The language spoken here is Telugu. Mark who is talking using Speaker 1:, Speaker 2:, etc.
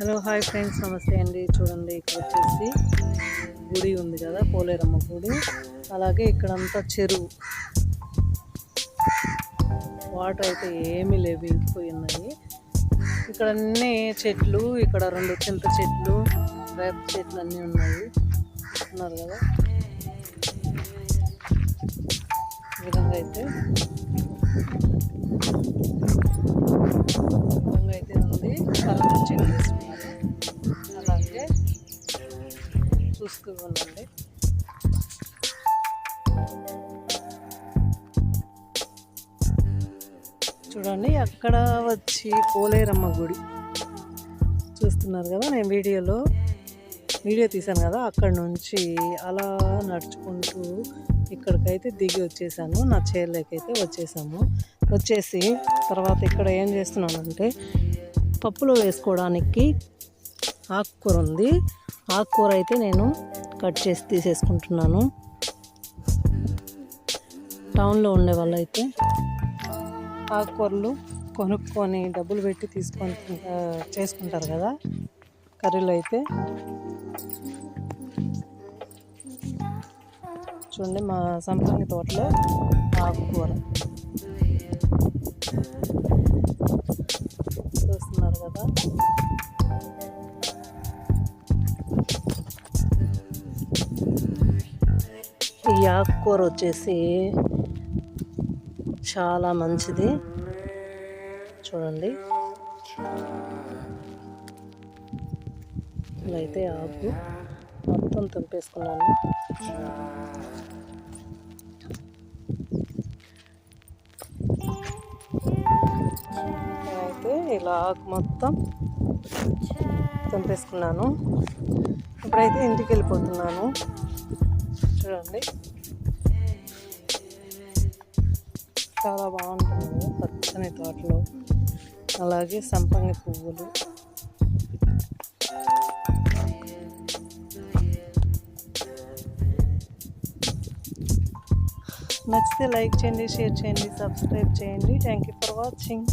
Speaker 1: Hello hi friends. నమస్తే అండి. చూడండి ఇక్కడ వచ్చేసి గుడి ఉంది కదా పోలేరమ్మ గుడి. అలాగే ఇక్కడంతా చెరువు. వాటర్ అయితే ఏమీ లేవు ఇంకిపోయి ఉన్నాయి ఇక్కడ అన్ని చెట్లు ఇక్కడ రెండు చింత చెట్లు వేప చెట్లు అన్నీ ఉన్నాయి. ఉన్నారు కదా? ఈ విధంగా అయితే ఈ విధంగా అయితే చూస్తూ ఉండండి. చూడండి అక్కడ వచ్చి పోలేరమ్మ గుడి. చూస్తున్నారు కదా నేను వీడియోలో? వీడియో తీశాను కదా అక్కడ నుంచి అలా నడుచుకుంటూ ఇక్కడికైతే దిగి వచ్చేసాను నా చైర్లోకైతే వచ్చేసాము. వచ్చేసి తర్వాత ఇక్కడ ఏం చేస్తున్నానంటే పప్పులో వేసుకోవడానికి ఆకుకూర ఉంది ఆకుకూర అయితే నేను కట్ చేసి తీసేసుకుంటున్నాను. టౌన్లో ఉండే వాళ్ళైతే ఆకుకూరలు కొనుక్కొని డబ్బులు పెట్టి తీసుకొని చేసుకుంటారు కదా కర్రీలు అయితే. చూడండి మా సంపంగి తోటలో ఆకుకూర. చూస్తున్నారు కదా. ఈ ఆకుకూర వచ్చేసి చాలా మంచిది. చూడండి. ఇలా అయితే ఆకు. మొత్తం తెంపేసుకున్నాను. అయితే ఇలా ఆకు మొత్తం తెంపేసుకున్నాను. ఇప్పుడైతే ఇంటికి వెళ్ళిపోతున్నాను చూడండి. చాలా బాగుంటుంది పచ్చని తోటలో. అలాగే సంపంగి పువ్వులు. నచ్చితే లైక్ చేయండి షేర్ చేయండి సబ్స్క్రైబ్ చేయండి. Thank you for watching